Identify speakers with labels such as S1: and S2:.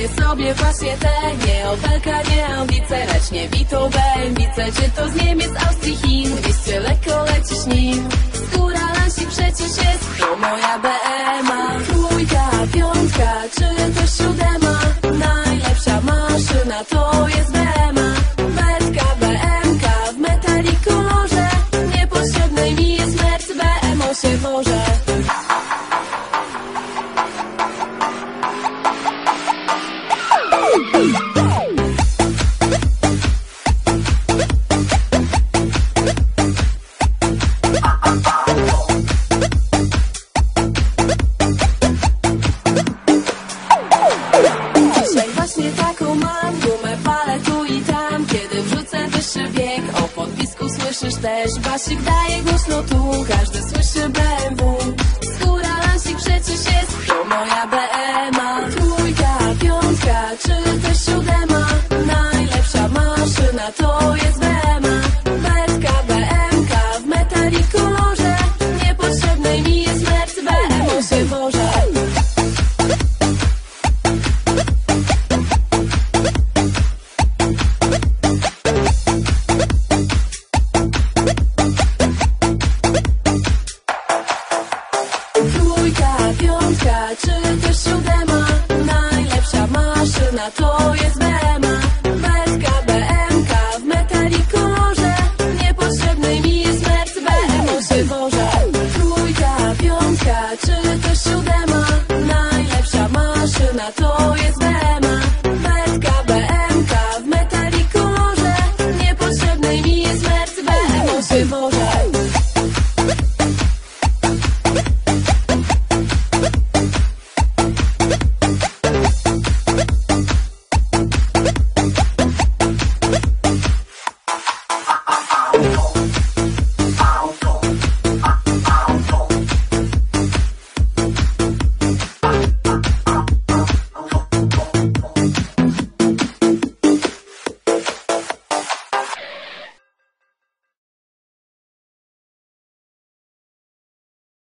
S1: kupię sobie właśnie tę Nie Opelka, nie Audice, lecz nie Vito Bębice. Czy to z Niemiec, Austrii, Chin, 200 lekko lecisz nim. Skóra Lansi przecież jest, to moja BMA Trójka, piątka, czy też siódema? Najlepsza maszyna to jest BMA Metka, BMK, w metali kolorze Niepotrzebnej mi jest merc, BMO się może mam gumę palę tu i tam. Kiedy wrzucę wyższy bieg O podpisku słyszysz też Basik. Daje głośno tu Każdy słyszy BMW Skóra lasik przecież jest To moja BMA Trójka, piątka Czy też siódema? Najlepsza maszyna to Trójka, piątka czy też siódema? Najlepsza maszyna to jest BMA Belka, BMK w metali kolorze Niepotrzebny mi jest merc BMO się Boże Trójka, piątka czy też siódema? Najlepsza maszyna to